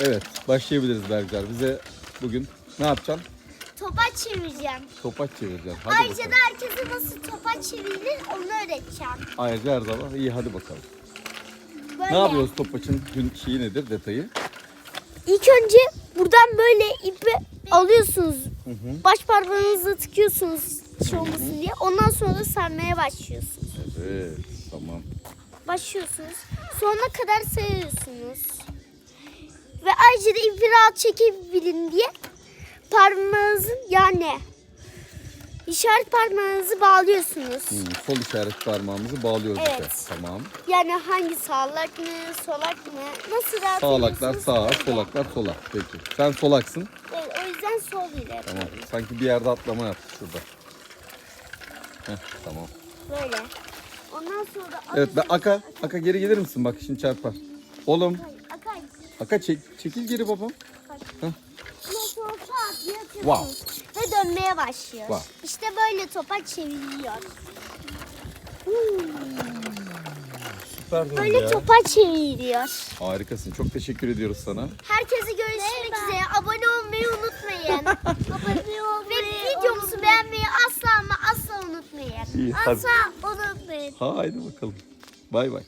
Evet başlayabiliriz Berkcar. Bize bugün ne yapacaksın? Topaç çevireceğim. Topaç çevireceksin. Hadi Ayrıca bakalım. da herkese nasıl topaç çevirilir onu öğreteceğim. Ayrıca her zaman iyi hadi bakalım. Böyle. Ne yapıyoruz topaçın gün şeyi nedir detayı? İlk önce buradan böyle ipi alıyorsunuz. Hı hı. Baş parmağınızla tıkıyorsunuz şey olmasın diye. Ondan sonra da sarmaya başlıyorsunuz. Evet tamam. Başlıyorsunuz. Sonuna kadar sayıyorsunuz. Ayrıca da ipi rahat çekebilin diye parmağınızın yani işaret parmağınızı bağlıyorsunuz. Hmm, sol işaret parmağımızı bağlıyoruz Evet. ipe. Tamam. Yani hangi sağlak mı, solak mı? Nasıl rahat Sağlaklar sağa, solaklar sola. Peki. Sen solaksın. Evet, o yüzden sol ile Tamam. yapıyorum. Sanki bir yerde atlama yaptı şurada. Heh, tamam. Böyle. Ondan sonra Evet ben Aka, Aka geri gelir misin? Bak şimdi çarpar. Oğlum, Akay. Aka çek, çekil geri babam. Atıyorsunuz. Wow. Ve dönmeye başlıyor. Wow. İşte böyle topa çeviriyor. Süper Böyle topa çeviriyor. Harikasın. Çok teşekkür ediyoruz sana. Herkese görüşmek üzere. Abone olmayı unutmayın. Abone olmayı Ve videomuzu beğenmeyi asla ama asla unutmayın. İyi, hadi. asla unutmayın. Haydi bakalım. Bay bay.